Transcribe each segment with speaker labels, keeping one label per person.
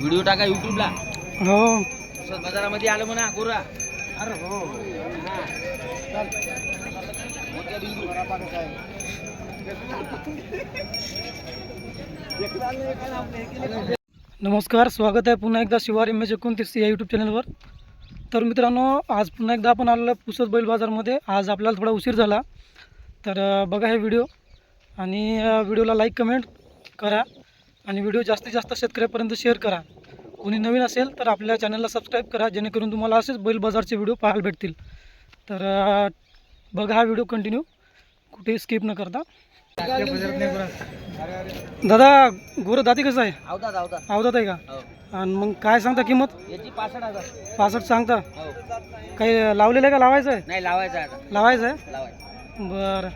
Speaker 1: Video टाका युट्यूबला
Speaker 2: हो.
Speaker 1: बाजारामध्ये आलं म्हणा गोरा.
Speaker 2: अरे हो. नमस्कार स्वागत आहे पुन्हा एकदा शिवार एम एच एकोणतीस या यूट्यूब चॅनलवर तर मित्रांनो आज पुन्हा एकदा आपण आलेलो पुसद बैल बाजारमध्ये. आज आपल्याला थोडा उशीर झाला. तर बघा हे व्हिडिओ आणि व्हिडिओला लाईक कमेंट करा. आणि व्हिडिओ जास्तीत जास्त शेतकऱ्यापर्यंत शेअर करा. कोणी नवीन असेल तर आपल्या चॅनलला सबस्क्राईब करा जेणेकरून तुम्हाला असेच बैल बाजारचे व्हिडिओ पाहायला भेटतील. तर बघा हा व्हिडिओ कंटिन्यू. कुठेही स्किप न करता. दादा गोरं दाती कसं आहे?
Speaker 1: आवतात
Speaker 2: आहे का?
Speaker 1: हो.
Speaker 2: आणि मग काय सांगता किंमत?
Speaker 1: याची पासष्ट हजार.
Speaker 2: पासष्ट सांगता?
Speaker 1: हो.
Speaker 2: काही लावलेलं आहे का? लावायचं आहे?
Speaker 1: नाही लावायचं आहे
Speaker 2: लावायचं आहे?
Speaker 1: लावायचं.
Speaker 2: बरं.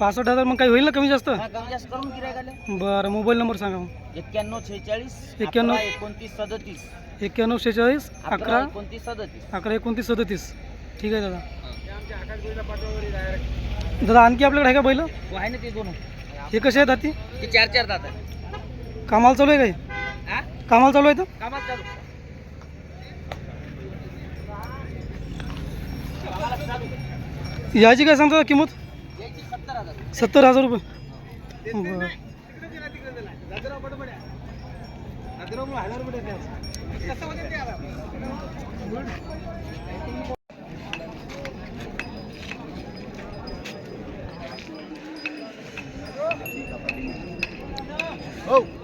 Speaker 2: पासष्ट हजार मग काही होईल ना कमी जास्त?
Speaker 1: हा, कमी जास्त करून गिरायकाले
Speaker 2: बरं मोबाईल नंबर सांगा मग.
Speaker 1: एक्क्याण्णव सेहेचाळीस
Speaker 2: एक्क्याण्णव.
Speaker 1: अकरा एकोणतीस सदतीस.
Speaker 2: एक्क्याण्णव शेहेचाळीस
Speaker 1: अकरा
Speaker 2: अकरा
Speaker 1: एकोणतीस सदतीस.
Speaker 2: अकरा एकोणतीस सदतीस. ठीक आहे दादा. दादा आणखी आपल्याकडे आहे का बैल?
Speaker 1: हो आहे ना ते दोन.
Speaker 2: हे कसे आहेत दाती?
Speaker 1: ते चार चार दात आहे
Speaker 2: कामाला चालू आहे काही
Speaker 1: हा?
Speaker 2: कामाला चालू आहे तर?
Speaker 1: कामात चालू. कामाला चालू.
Speaker 2: याची काय सांगता किंमत?
Speaker 1: सत्तर हजार
Speaker 2: रुपये. बरं
Speaker 1: हो.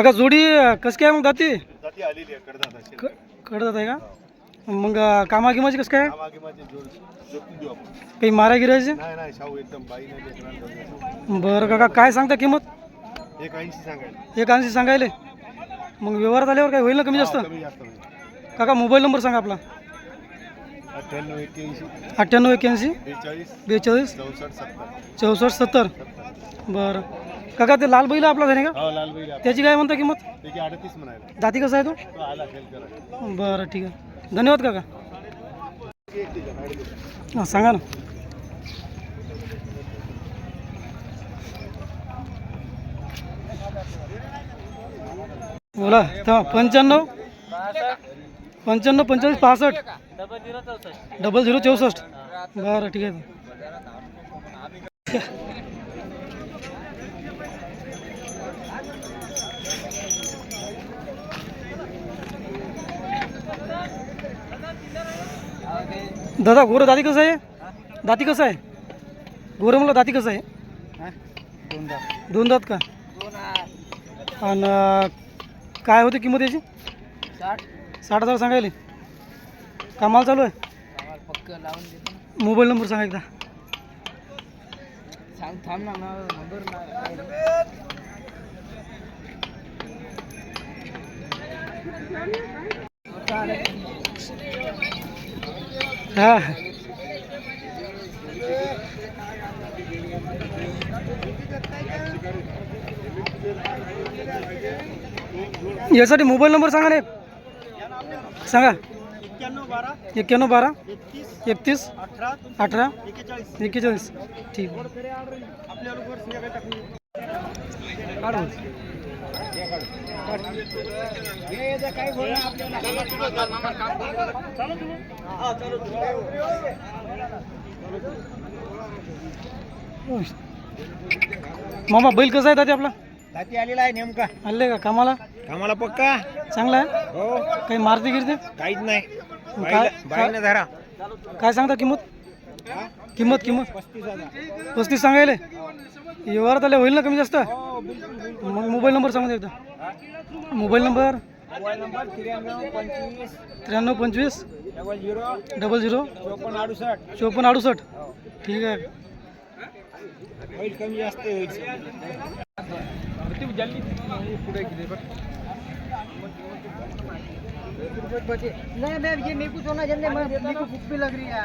Speaker 2: काका जोडी कसं काय मग दाती?
Speaker 3: जाती आलेली आहे कडदाताची
Speaker 2: क कडतात आहे का? मग कामागिमाची कसं काय
Speaker 3: मागे माझे जोड जोडून देऊ आपण.
Speaker 2: काही मारा गिरायचे
Speaker 3: नाही नाही शाहू एकदम बाई नाही लेकरांना
Speaker 2: बरं काका काय सांगता किंमत?
Speaker 3: एक ऐंशी सांगायला.
Speaker 2: एक ऐंशी सांगायले. मग व्यवहारात आल्यावर काय होईल ना कमी जास्त?
Speaker 3: हा, कमी जास्त
Speaker 2: काका मोबाईल नंबर सांगा आपला.
Speaker 3: अठ्ठ्याण्णव एक्क्याऐंशी.
Speaker 2: अठ्ठ्याण्णव एक्क्याऐंशी.
Speaker 3: बेचाळीस.
Speaker 2: बेचाळीस.
Speaker 3: चौसष्ट सत्तर.
Speaker 2: चौसष्ट सत्तर. बरं. काका ते लाल बैल आपला झाले का?
Speaker 3: हो लाल बैल आहे.
Speaker 2: त्याची काय म्हणता किंमत?
Speaker 3: त्याची अडतीस म्हणायला.
Speaker 2: दाती कसं आहे तो?
Speaker 3: तो आला खेळ करा
Speaker 2: बरं ठीक आहे. धन्यवाद काका. हां सांगा ना. बोला तेव्हा पंच्याण्णव पंच्याण्णव पंचेचाळीस पासष्ट. डबल झिरो चौसष्ट. बरं ठीक आहे. दादा गोरं दाती कसं आहे? दाती कसं आहे? गोरं म्हणलं दाती कसं आहे? दोन दात का? आणि काय होते किंमत याची?
Speaker 1: साठ
Speaker 2: साठ हजार सांगायले. कामाला चालू आहे? मोबाईल नंबर सांगा एकदा.
Speaker 1: सांग थांब ना नंबर
Speaker 2: हा। यासाठी मोबाईल नंबर सांगा ना एक. सांगा.
Speaker 3: एक्क्याण्णव बारा. एकतीस. अठरा. एक्केचाळीस
Speaker 2: ठीक. मामा बैल कसा आहे दादा आपला?
Speaker 3: जाती आलेला आहे नेमका.
Speaker 2: आले का? कामाला?
Speaker 3: कामाला पक्का?
Speaker 2: चांगला आहे?
Speaker 3: हो.
Speaker 2: काही मारती गिरते?
Speaker 3: काहीच नाही. धरा.
Speaker 2: काय सांगता किंमत? किंमत किंमत?
Speaker 3: पस्तीस
Speaker 2: सांगायले? व्यवहारात आले होईल ना कमी जास्त? मग मोबाईल नंबर सांगा एकदा. Mobile number?
Speaker 3: त्र्याण्णव पंचवीस. Double zero.
Speaker 2: झिरो.
Speaker 3: चोपन्न अडुसष्ट.
Speaker 2: ठीक आहे.
Speaker 3: होईल कमी जास्त
Speaker 1: नहीं मैं ये मेरे को सोना जल्दी मैं मेरे को भूख भी लग रही है।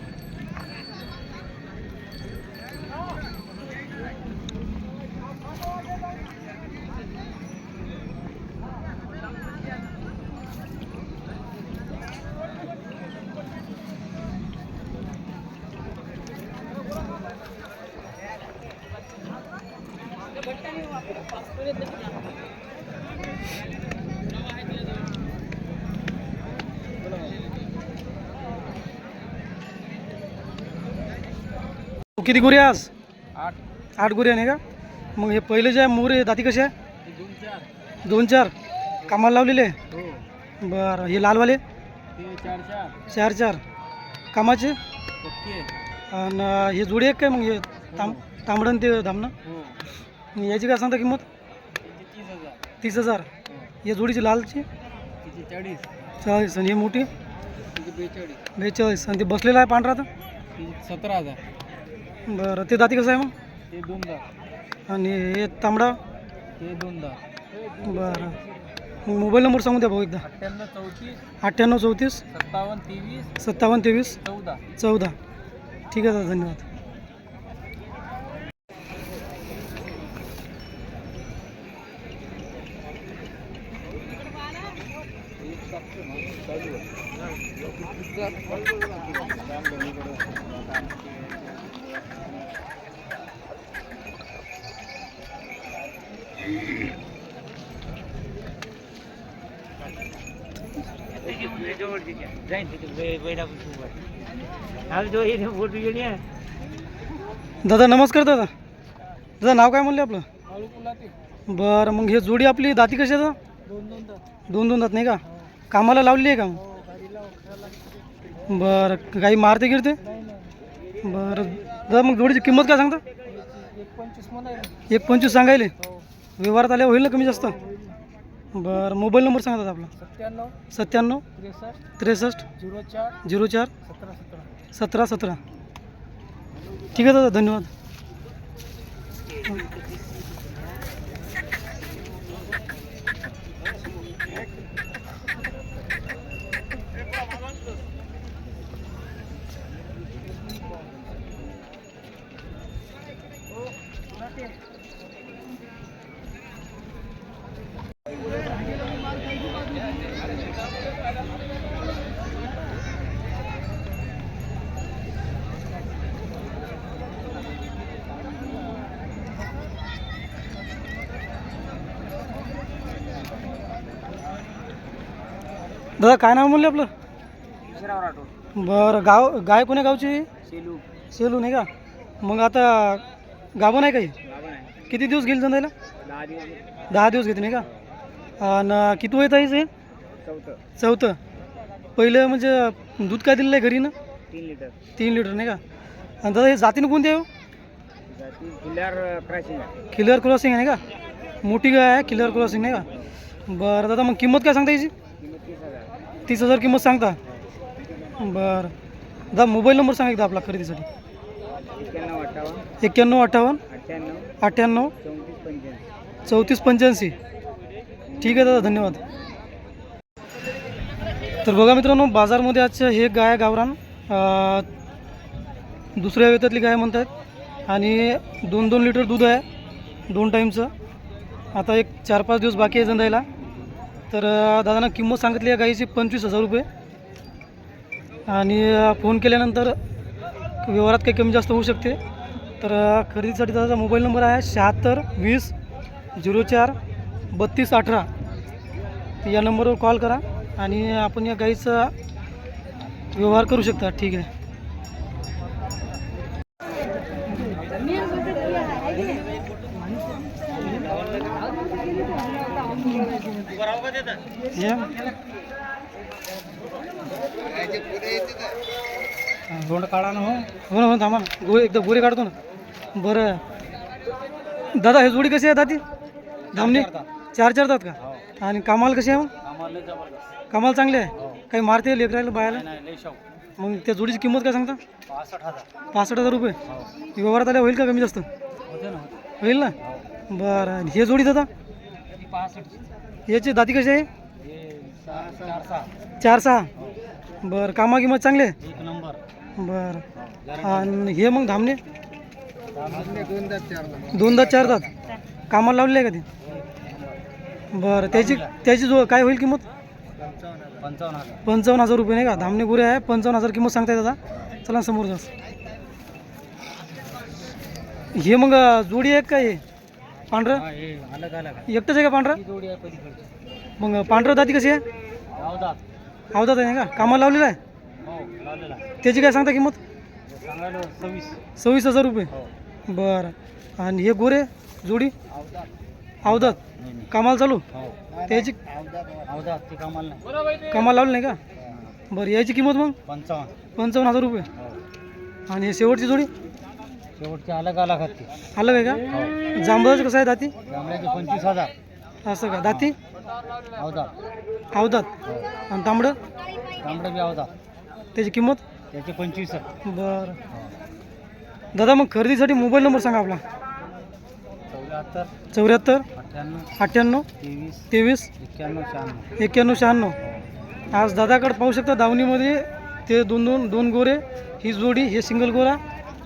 Speaker 2: किती गुरे आज
Speaker 3: आठ.
Speaker 2: आठ गुरे नाही का? मग हे पहिले जे आहे मोरे दाती कसे आहे?
Speaker 3: ते दोन चार.
Speaker 2: दोन चार. कामाला लावलेले?
Speaker 3: हो.
Speaker 2: बरं. हे लालवाले?
Speaker 3: ते चार चार.
Speaker 2: चार चार. कामाचे?
Speaker 3: ओके
Speaker 2: आणि हे जोडी एक काय मग हे तांब तांबडं ते धामणं?
Speaker 3: हो.
Speaker 2: याची काय सांगता किंमत?
Speaker 3: तीस हजार.
Speaker 2: तीस हजार.
Speaker 3: हो.
Speaker 2: या जोडीची लालची?
Speaker 3: चाळीस.
Speaker 2: चाळीस. आणि ही मोठी?
Speaker 3: बेचाळीस.
Speaker 2: बेचाळीस. आणि ते बसलेलं आहे पांढरा तर?
Speaker 3: सतरा हजार.
Speaker 2: बरं ते दाती कसं आहे मग?
Speaker 3: ते दोन दहा
Speaker 2: आणि हे तांबडा?
Speaker 3: ते दोन दहा
Speaker 2: बरं मोबाईल नंबर सांगून द्या भाऊ एकदा.
Speaker 3: अठ्ठ्याण्णव चौतीस
Speaker 2: अठ्ठ्याण्णव चौतीस
Speaker 3: सत्तावन्न तेवीस
Speaker 2: सत्तावन्न तेवीस
Speaker 3: चौदा.
Speaker 2: चौदा. ठीक आहे दादा धन्यवाद. दादा नमस्कार दादा. दादा नाव काय म्हणले आपलं? बरं मग हे जोडी आपली दाती कशी आहे दादा?
Speaker 3: दोन दोन
Speaker 2: दात. नाही का? कामाला लावलेली आहे का मग?
Speaker 3: हो
Speaker 2: बरं काही मारते गिरते?
Speaker 3: नाही नाही.
Speaker 2: बरं दादा मग जोडीची किंमत काय सांगता?
Speaker 3: एक पंचवीस
Speaker 2: सांगायले.
Speaker 3: हो.
Speaker 2: व्यवहारात आल्या होईल ना कमी जास्त? बरं मोबाईल नंबर सांगा दादा आपला.
Speaker 3: सत्त्याण्णव
Speaker 2: सत्त्याण्णव
Speaker 3: त्रेसष्ट
Speaker 2: त्रेसष्ट
Speaker 3: झिरो चार
Speaker 2: झिरो चार
Speaker 3: सतरा सतरा.
Speaker 2: सतरा सतरा. ठीक आहे दादा धन्यवाद. दादा काय नाव म्हणले आपलं? बरं गाव गाय कोण्या गावची?
Speaker 3: सेलू.
Speaker 2: सेलू नाही का? मग आता गाभं नाही काही
Speaker 3: आहे.
Speaker 2: किती दिवस गेले जायला
Speaker 3: दहा दिवस
Speaker 2: दहा दिवस घेते नाही का? आणि किती वय आहे हे?
Speaker 3: चौथं.
Speaker 2: पहिलं म्हणजे दूध काय दिलेलं आहे घरी ना?
Speaker 3: तीन लिटर.
Speaker 2: तीन लिटर नाही का? आणि दादा हे जातीनं कोणते आहे हो?
Speaker 3: आहे.
Speaker 2: किलर क्रॉसिंग आहे नाही का? मोठी गाय आहे किलर क्रॉसिंग नाही का? बरं दादा मग किंमत काय सांगता याची
Speaker 3: तीस हजार
Speaker 2: किंमत सांगता? बरं. दा मोबाईल नंबर सांगा एकदा आपला खरेदीसाठी.
Speaker 3: एक्क्याण्णव अठ्ठावन्न अठ्ठ्याण्णव चौतीस पंच्याऐंशी.
Speaker 2: ठीक आहे दादा धन्यवाद. तर बघा मित्रांनो बाजारमध्ये आजच्या हे गाय गावरान दुसऱ्या वेतातली गाय म्हणतात. आणि दोन दोन लिटर दूध आहे दोन टाईमचं आता एक चार पाच दिवस बाकी आहे जंदायला तर दादानं किंमत सांगितली आहे गाईची पंचवीस हजार रुपये. आणि फोन केल्यानंतर व्यवहारात काही कमी जास्त होऊ शकते. तर खरेदीसाठी दादाचा मोबाईल नंबर आहे शहात्तर वीस झिरो चार बत्तीस अठरा. या नंबरवर कॉल करा आणि आपण या गाईचा व्यवहार करू शकता. ठीक आहे. या.
Speaker 3: दोंड काढा ना हो.
Speaker 2: हो ना हो थांबा गोळी एकदा गोळी काढतो ना. बरं. दादा हे जोडी कशी आहे दादी? धामणी? चार चार दात. का? आणि कामाला कशी आहे मग
Speaker 3: जबरदस्त.
Speaker 2: कामाला चांगली आहे?
Speaker 3: हो.
Speaker 2: काही मारते लेकरायला बायाला? मग त्या जोडीची किंमत काय सांगता?
Speaker 3: पासष्ट हजार.
Speaker 2: रुपये.
Speaker 3: हो.
Speaker 2: व्यवहारात आल्या होईल का कमी जास्त? होईल ना?
Speaker 3: हो.
Speaker 2: बरं. हे जोडी दादा? याची दाती कशी आहे?
Speaker 3: हे चार सहा.
Speaker 2: बरं कामा किंमत चांगले? बरं. आणि हे मग धामणे? दोनदा चार दात. कामाला लावलेले आहे का ते? बरं त्याची त्याची जो काय होईल किंमत?
Speaker 3: पंचावन्न हजार.
Speaker 2: रुपये नाही का? धामणे गुरे आहे. पंचावन्न हजार किंमत सांगताय दादा. चला समोर जास हे मग जोडी आहे का हे? पांढरं?
Speaker 3: अलग अलग. आहे
Speaker 2: एकटंच आहे का पांढरं? मग पांढरं दाती कशी आहे?
Speaker 3: अवदात
Speaker 2: अवधात आहे का कामाला लावलेलं आहे?
Speaker 3: हो आहे.
Speaker 2: त्याची काय सांगता किंमत?
Speaker 3: सव्वीस.
Speaker 2: सव्वीस हजार रुपये.
Speaker 3: हो.
Speaker 2: बरं. आणि हे गोरे जोडी?
Speaker 3: अवदात
Speaker 2: अवधात कामाला चालू?
Speaker 3: हो.
Speaker 2: त्याची?
Speaker 3: कामाला नाही.
Speaker 2: कामाला लावली नाही का. बरं याची किंमत मग?
Speaker 3: पंचावन्न.
Speaker 2: पंचावन्न हजार रुपये.
Speaker 3: हो.
Speaker 2: आणि हे शेवटची जोडी?
Speaker 3: शेवटचे अलग अलग
Speaker 2: अलग आहे का? जांभळाचं कसं आहे दाती?
Speaker 3: जांभळ्याचे पंचवीस हजार.
Speaker 2: असं का? दाती?
Speaker 3: अवदात
Speaker 2: अवधात आणि तांबडं?
Speaker 3: तांबडे बी अवदात
Speaker 2: त्याची किंमत?
Speaker 3: त्याचे पंचवीस.
Speaker 2: बरं. दादा मग खरेदीसाठी मोबाईल नंबर सांगा आपला.
Speaker 3: चौऱ्याहत्तर.
Speaker 2: चौऱ्याहत्तर.
Speaker 3: अठ्ठ्याण्णव.
Speaker 2: अठ्ठ्याण्णव.
Speaker 3: तेवीस.
Speaker 2: तेवीस.
Speaker 3: एक्क्याण्णव शहाण्णव.
Speaker 2: एक्क्याण्णव शहाण्णव. आज दादाकडे पाहू शकता दावणीमध्ये ते दोन दोन दोन गोरे ही जोडी हे सिंगल गोरा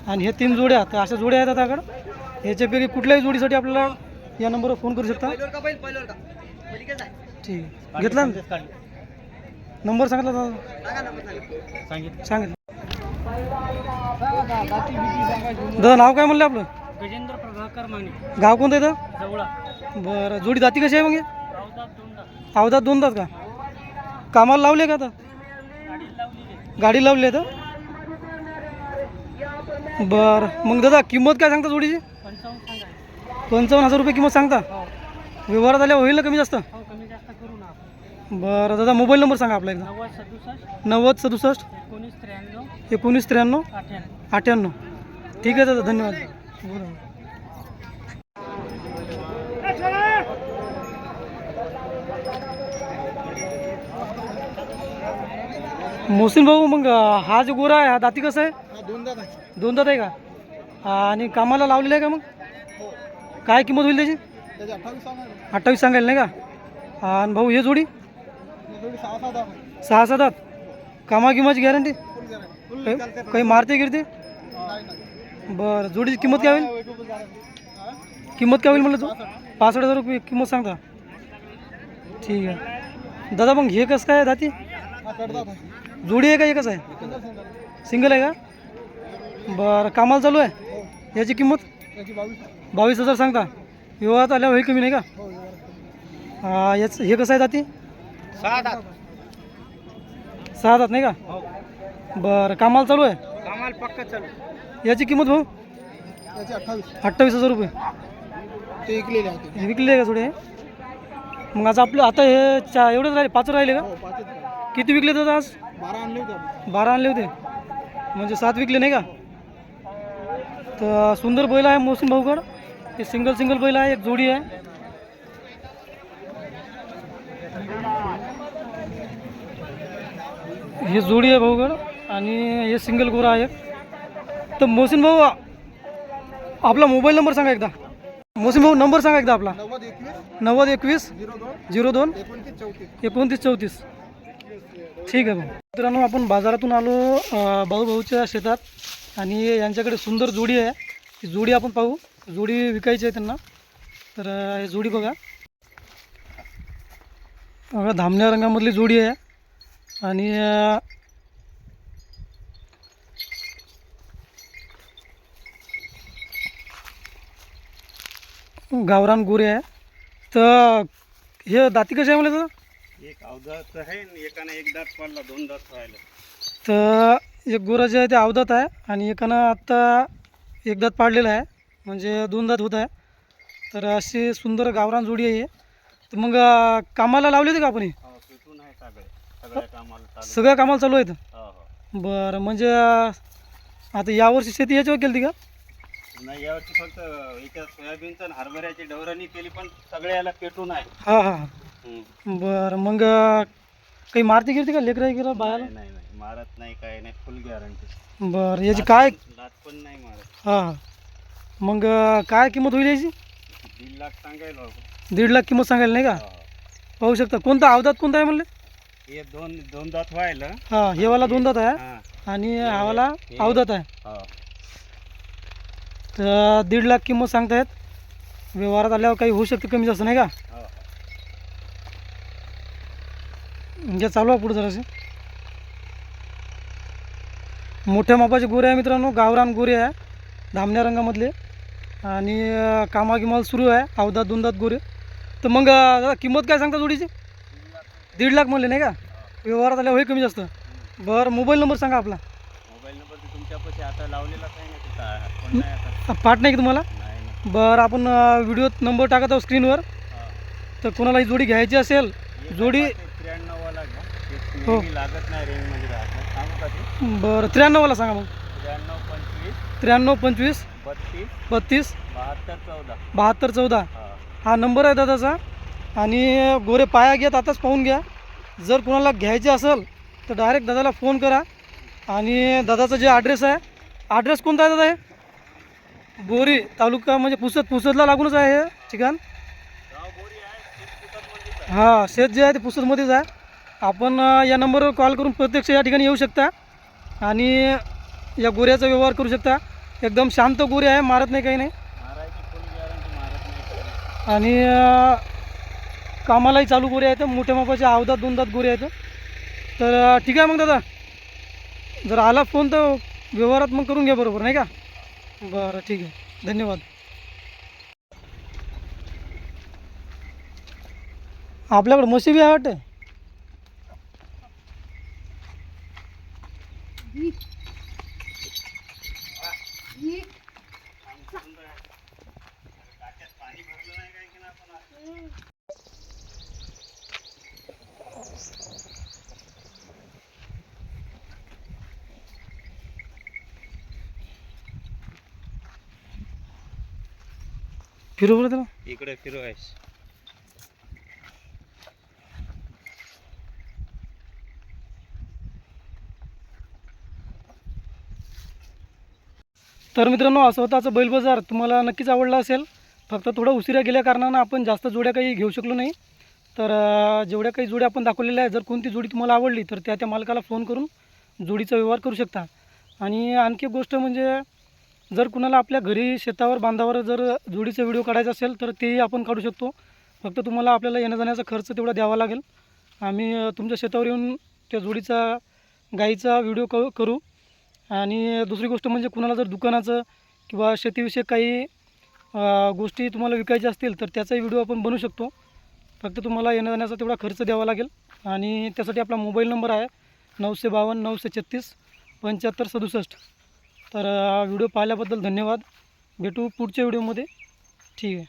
Speaker 2: आणि हे तीन जोड्या. तर अशा जोड्या आहेत दादाकडं. ह्याच्यापैकी कुठल्याही जोडीसाठी आपल्याला या नंबरवर फोन करू शकता. ठीक. घेतला? ना नंबर सांगितला दादा?
Speaker 3: सांगितलं.
Speaker 2: सांगितलं. दादा नाव काय म्हणलं आपलं?
Speaker 3: गजेंद्र प्रभाकर माने.
Speaker 2: गाव कोणतं येतं
Speaker 3: जवळा.
Speaker 2: बरं जोडी जाती कशी आहे मग हे?
Speaker 3: दोनदा.
Speaker 2: अवधात दोन तास का? कामाला लावले का आता?
Speaker 3: गाडी लावली
Speaker 2: गाडी लावली आहे तर? बरं. मग दादा किंमत काय सांगता जोडीची?
Speaker 3: पंचावन्न
Speaker 2: पंचावन्न हजार रुपये किंमत सांगता?
Speaker 3: हो.
Speaker 2: व्यवहारात आल्या होईल ना कमी जास्त?
Speaker 3: हो कमी जास्त करू ना आपण.
Speaker 2: बरं दादा मोबाईल नंबर सांगा आपला एकदा.
Speaker 3: नव्वद सदुसष्ट
Speaker 2: नव्वद सदुसष्ट
Speaker 3: एकोणीस त्र्याण्णव
Speaker 2: एकोणीस त्र्याण्णव
Speaker 3: अठ्ठ्याण्णव.
Speaker 2: अठ्ठ्याण्णव. ठीक आहे दादा धन्यवाद. बोला मोहसिन भाऊ मग हा जो गोरा आहे हा दाती कसा आहे?
Speaker 3: दोन दात आहे.
Speaker 2: दोन दात आहे का? हा, आणि कामाला लावलेला आहे का मग? काय किंमत होईल त्याचे?
Speaker 3: अठ्ठावीस सांगा
Speaker 2: अठ्ठावीस सांगायला नाही का? आणि भाऊ हे जोडी?
Speaker 3: सहा
Speaker 2: सात कामा किमाची गॅरंटी? काही मारते गिरते? बरं जोडीची किंमत काय होईल? किंमत काय होईल म्हणलं तू? पासष्ट. हजार रुपये किंमत सांगता. ठीक आहे. दादा मग हे कसं काय आहे दाती? जोडी आहे का एकच आहे? सिंगल आहे का? बरं कामाला चालू आहे? याची किंमत? बावीस हजार सांगता. विवाहात आल्यावर होईल कमी नाही का? हा, याच हे कसं आहे दाती?
Speaker 3: सहा दात
Speaker 2: सहा दात नाही का?
Speaker 3: हो.
Speaker 2: बरं कामाला चालू आहे?
Speaker 3: कामाला पक्का चालू.
Speaker 2: याची किंमत भाऊ?
Speaker 3: त्याचे अठ्ठावीस.
Speaker 2: अठ्ठावीस हजार रुपये.
Speaker 3: ते विकलेले होते
Speaker 2: हे विकले आहे का थोडे? मग आज आपलं आता हे चा एवढेच राहिले पाच राहिले का?
Speaker 3: हो पाच
Speaker 2: किती विकले तर आज?
Speaker 3: बारा आणले होते
Speaker 2: बारा आणले होते. म्हणजे सात विकले नाही का? तर सुंदर बैल आहे मोहसिन भाऊकड. हे सिंगल सिंगल बैल आहे एक जोडी आहे. हे जोडी आहे भाऊगड आणि हे सिंगल गोरा आहे तर मोहसिन भाऊ आपला मोबाईल नंबर सांगा एकदा. मोहसिन भाऊ नंबर सांगा एकदा आपला.
Speaker 3: नव्वद एकवीस झिरो दोन एकोणतीस चौतीस.
Speaker 2: ठीक आहे भाऊ. मित्रांनो आपण बाजारातून आलो अ, भाऊभाऊच्या शेतात आणि यांच्याकडे सुंदर जोडी आहे. ती जोडी आपण पाहू. जोडी विकायची आहे त्यांना. तर ही जोडी बघा. बघा धामण्या रंगामधली जोडी आहे. आणि गावरान गोरे आहे. तर हे दाती कशी आहे मला तर
Speaker 3: एक अवधात आहे एकाने एक दात पडला दोन दात राहिलं
Speaker 2: तर एक गोरा जे आहे ते अवदात आहे आणि एकानं आत्ता एक दात पाडलेला आहे. म्हणजे दोन दात होत आहे. तर अशी सुंदर गावरान जोडी आहे ही. तर मग कामाला लावली होती का आपण ही?
Speaker 3: हो सगळ्या कामाला चालू
Speaker 2: आहेत?
Speaker 3: हो हो.
Speaker 2: बरं म्हणजे आता यावर्षी शेती याच्यावर केली का?
Speaker 3: नाही यावर्षी फक्त याच्यात सोयाबीनचं आणि हरभऱ्याची डवरणी केली पण पेटून आहे.
Speaker 2: हां हां
Speaker 3: हम्म.
Speaker 2: बरं मग काही मारती गिरती का लेकरं गिरा बायाला
Speaker 3: नाही नाही नाही. मारत नाही काय नाही. फुल गॅरंटी
Speaker 2: बरं याची काय
Speaker 3: पण नाही मारत.
Speaker 2: हां हां. मग काय किंमत होईल याची?
Speaker 3: दीड लाख सांगायला
Speaker 2: दीड लाख किंमत सांगायला नाही का?
Speaker 3: हो.
Speaker 2: पाहू शकता. कोणता अवदात कोणता आहे म्हणले?
Speaker 3: हे दोन दोन दात व्हायला.
Speaker 2: हां हे वाला दोन दात आहे?
Speaker 3: हा.
Speaker 2: आणि हा वाला अवदात आहे.
Speaker 3: हो.
Speaker 2: तर दीड लाख किंमत सांगतायत. व्यवहारात आल्यावर काही होऊ शकते कमी जास्त नाही का?
Speaker 3: हो.
Speaker 2: म्हणजे चालू आहे पुढे जरासे. मोठ्या मापाचे गोरे आहे मित्रांनो. गावरान गोरे आहे. धामण्या रंगामधले. आणि अं, कामागिमाल सुरू आहे अवधात दोनदात गोरे. तर मग दादा किंमत काय सांगता जोडीची? दीड लाख म्हणले नाही का? व्यवहारात आल्या होई कमी जास्त. बरं मोबाईल नंबर सांगा आपला.
Speaker 3: मोबाईल नंबर तुमच्यापाशी आता ना आता.
Speaker 2: पाठ नाही की तुम्हाला? बरं आपण व्हिडिओत नंबर टाकत आहोत स्क्रीनवर. तर कोणाला ही जोडी घ्यायची असेल जोडी-
Speaker 3: काय ते 93 वाला घ्या. ते
Speaker 2: हो.
Speaker 3: लागत नाही राहत.
Speaker 2: बरं त्र्याण्णववाला सांगा मग.
Speaker 3: त्र्याण्णव पंचवीस.
Speaker 2: त्र्याण्णव पंचवीस.
Speaker 3: बत्तीस
Speaker 2: बत्तीस?
Speaker 3: बहात्तर चौदा.
Speaker 2: बहात्तर चौदा?
Speaker 3: हा.
Speaker 2: नंबर आहे दादाचा. आणि गोरे पाया घेत आताच पाहून घ्या. जर कोणाला घ्यायचे असेल तर डायरेक्ट दादाला फोन करा. आणि दादाचा जे ॲड्रेस आहे ॲड्रेस कोणता आहे दादा हे? बोरी तालुका म्हणजे पुसद पुसदला लागूनच आहे हे ठिकाण. हां शेत जे आहे ते पुसदमध्येच आहे. आपण या नंबरवर कॉल करून प्रत्यक्ष या ठिकाणी येऊ शकता. आणि या गोऱ्याचा व्यवहार करू शकता. एकदम शांत गुरी आहे मारत नाही काही नाही. आणि कामालाही चालू गोरे आहेत मोठ्या मापाच्या अवधात दोनदात गुरे आहेत. तर ठीक आहे मग दादा. जर आला फोन तर व्यवहारात मग करून घ्या बरोबर नाही का? बरं ठीक आहे. धन्यवाद. आपल्याकडे म्हशी बी आहे वाटते फिरू बरं त्याला?
Speaker 3: इकडे फिरू आहेस.
Speaker 2: तर मित्रांनो असं स्वतःचं बैल बाजार तुम्हाला नक्कीच आवडला असेल. फक्त थोडं उशिरा गेल्या कारणानं आपण जास्त जोड्या काही घेऊ शकलो नाही. तर जेवढ्या काही जोड्या आपण दाखवलेल्या आहेत जर कोणती जोडी तुम्हाला आवडली तर त्या त्या मालकाला फोन करून जोडीचा व्यवहार करू शकता. आणि आणखी एक गोष्ट म्हणजे जर कुणाला आपल्या घरी शेतावर बांधावर जर जोडीचा व्हिडिओ काढायचा असेल तर तेही आपण काढू शकतो. फक्त तुम्हाला आपल्याला येण्या जाण्याचा खर्च तेवढा द्यावा लागेल. आम्ही तुमच्या शेतावर येऊन त्या जोडीचा गाईचा व्हिडिओ क करू. आणि दुसरी गोष्ट म्हणजे कुणाला जर दुकानाचं किंवा शेतीविषयक काही गोष्टी तुम्हाला विकायच्या असतील तर त्याचाही व्हिडिओ आपण बनवू शकतो. फक्त तुम्हाला येण्या जाण्याचा तेवढा खर्च द्यावा लागेल. आणि त्यासाठी आपला मोबाईल नंबर आहे नऊशे बावन्न नऊशे छत्तीस पंच्याहत्तर सदुसष्ट. तर व्हिडिओ पाहिल्याबद्दल धन्यवाद. भेटू पुढच्या व्हिडिओमध्ये. ठीक आहे.